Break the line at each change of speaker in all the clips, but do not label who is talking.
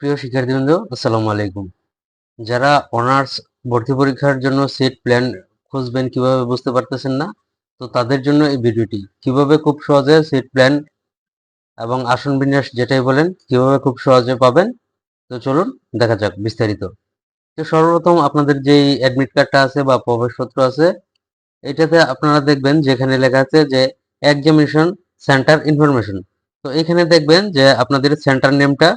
প্রিয় শিক্ষার্থীবৃন্দ, আসসালামু আলাইকুম। যারা অনার্স ভর্তি পরীক্ষার জন্য সেট প্ল্যান খুঁজবেন কীভাবে বুঝতে পারতেছেন না, তো তাদের জন্য এই ভিডিওটি। কীভাবে খুব সহজে সেট প্ল্যান এবং আসন বিন্যাস যেটাই বলেন, কীভাবে খুব সহজে পাবেন, তো চলুন দেখা যাক বিস্তারিত। তো সর্বপ্রথম আপনাদের যেই অ্যাডমিট কার্ডটা আছে বা প্রবেশপত্র আছে, এটাতে আপনারা দেখবেন যেখানে লেখা আছে যে এক্সামিনেশন সেন্টার ইনফরমেশন তো এখানে দেখবেন যে আপনাদের সেন্টার নেমটা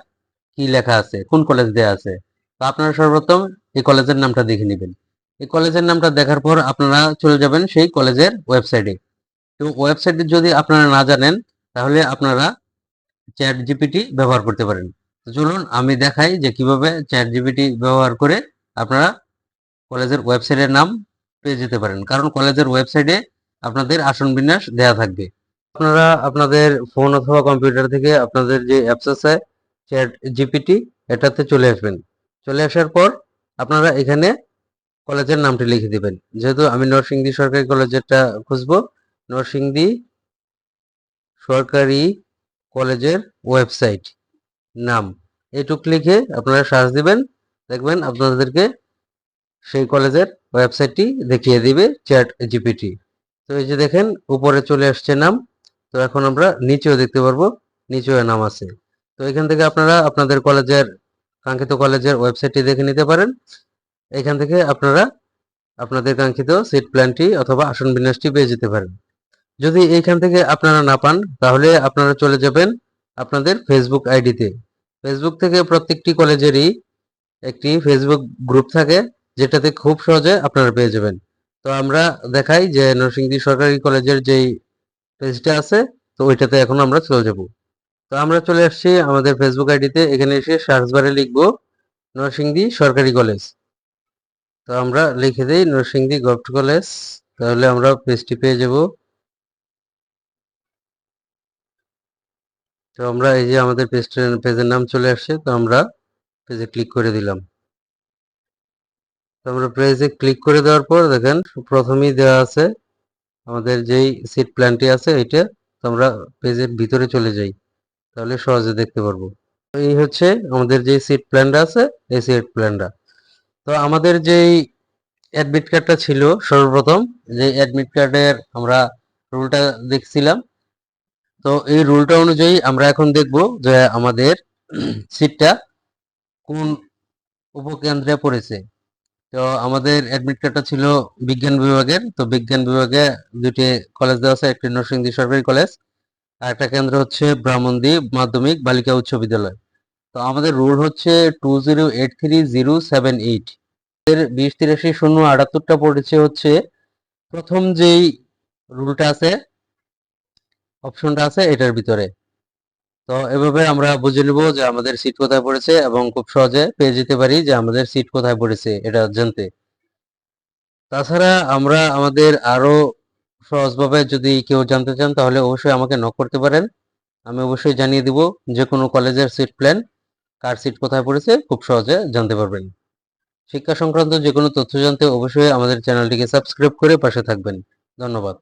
কি লেখা আছে? কোন কলেজ দেয়া আছে? তো আপনারা সর্বপ্রথম এই কলেজের নামটা দেখে নেবেন। এই কলেজের নামটা দেখার পর আপনারা চলে যাবেন সেই কলেজের ওয়েবসাইটে তো ওয়েবসাইটে যদি আপনারা না জানেন, তাহলে আপনারা চ্যাট জিপিটি ব্যবহার করতে পারেন। তো চলুন আমি দেখাই যে কীভাবে চ্যাট জিপিটি ব্যবহার করে আপনারা কলেজের ওয়েবসাইটের নাম পেয়ে যেতে পারেন। কারণ কলেজের ওয়েবসাইটে আপনাদের আসন বিন্যাস দেয়া থাকবে। আপনারা আপনাদের ফোন অথবা কম্পিউটার থেকে আপনাদের যে অ্যাপস আছে চ্যাট জিপিটি এটাতে চলে আসবেন। চলে আসার পর আপনারা এখানে কলেজের নামটি লিখে দিবেন। যেহেতু আমি নরসিংদী সরকারি কলেজেরটা খুঁজবো, নরসিংদী সরকারি কলেজের ওয়েবসাইট নাম। এটুক লিখে আপনারা সার্চ দিবেন, দেখবেন আপনাদেরকে সেই কলেজের ওয়েবসাইটটি দেখিয়ে দিবে চ্যাট জিপিটি তো এই যে দেখেন, উপরে চলে আসছে নাম। তো এখন আমরা নিচেও দেখতে পারব, নিচেও নাম আছে। তো এখান থেকে আপনারা আপনাদের কলেজের, কাঙ্ক্ষিত কলেজের ওয়েবসাইটটি দেখে নিতে পারেন। এখান থেকে আপনারা আপনাদের কাঙ্ক্ষিত সিট প্ল্যানটি অথবা আসন বিন্যাসটি পেয়ে যেতে পারেন। যদি এইখান থেকে আপনারা না পান, তাহলে আপনারা চলে যাবেন আপনাদের ফেসবুক আইডিতে ফেসবুক থেকে প্রত্যেকটি কলেজেরই একটি ফেসবুক গ্রুপ থাকে, যেটাতে খুব সহজে আপনারা পেয়ে যাবেন। তো আমরা দেখাই যে নরসিংদী সরকারি কলেজের যেই পেজটা আছে, তো ওইটাতে এখন আমরা চলে যাব। তো আমরা চলে আসছি আমাদের ফেসবুক আইডিতে। এখানে এসে সার্চ বারে লিখব, নরসিংদী সরকারি কলেজ। তো আমরা লিখে দিই নরসিংদী গভট কলেজ। তাহলে আমরা পেজটি পেয়ে যাব। তো আমরা এই যে আমাদের পেজটা পেজের নাম চলে আসছে, তো আমরা পেজে ক্লিক করে দিলাম। তো আমরা পেজে ক্লিক করে দেওয়ার পর দেখেন, প্রথমেই দেওয়া আছে আমাদের যেই সিট প্ল্যানটি আছে এটা তো আমরা পেজের ভিতরে চলে যাই। তাহলে সহজে দেখতে পারব। এই হচ্ছে আমাদের যে সিট প্ল্যানটা আছে, এই সিট প্ল্যানটা তো আমাদের যেই অ্যাডমিট কার্ডটা ছিল সর্বপ্রথম যে অ্যাডমিট কার্ডের আমরা রুলটা দেখছিলাম, তো এই রুলটা অনুযায়ী আমরা এখন দেখব যে আমাদের সিটটা কোন উপকেন্দ্রে পড়েছে। তো আমাদের অ্যাডমিট কার্ডটা ছিল বিজ্ঞান বিভাগের, তো বিজ্ঞান বিভাগে দুটি কলেজ দেওয়া আছে, একটি নরসিংদী সরকারি কলেজ আর একটা কেন্দ্র হচ্ছে ব্রাহ্মণদী মাধ্যমিক বালিকা উচ্চ বিদ্যালয়। তো আমাদের রুল হচ্ছে two zero eight three zero seven eight. এর বিশ তিরাশি শূন্য আটাত্তরটা পড়েছে হচ্ছে প্রথম যেই রুলটা আছে, অপশনটা আছে এটার ভিতরে। তো এভাবে আমরা বুঝে নিব যে আমাদের সিট কোথায় পড়েছে এবং খুব সহজে পেয়ে যেতে পারি যে আমাদের সিট কোথায় পড়েছে এটা জানতে। তাছাড়া আমরা আমাদের আরও সহজভাবে যদি কেউ জানতে চান, তাহলে অবশ্যই আমাকে নক করতে পারেন। আমি অবশ্যই জানিয়ে দিব যে কোনো কলেজের সিট প্ল্যান কার সিট কোথায় পড়েছে, খুব সহজে জানতে পারবেন। শিক্ষা সংক্রান্ত যে কোনো তথ্য জানতে অবশ্যই আমাদের চ্যানেলটিকে সাবস্ক্রাইব করে পাশে থাকবেন। ধন্যবাদ।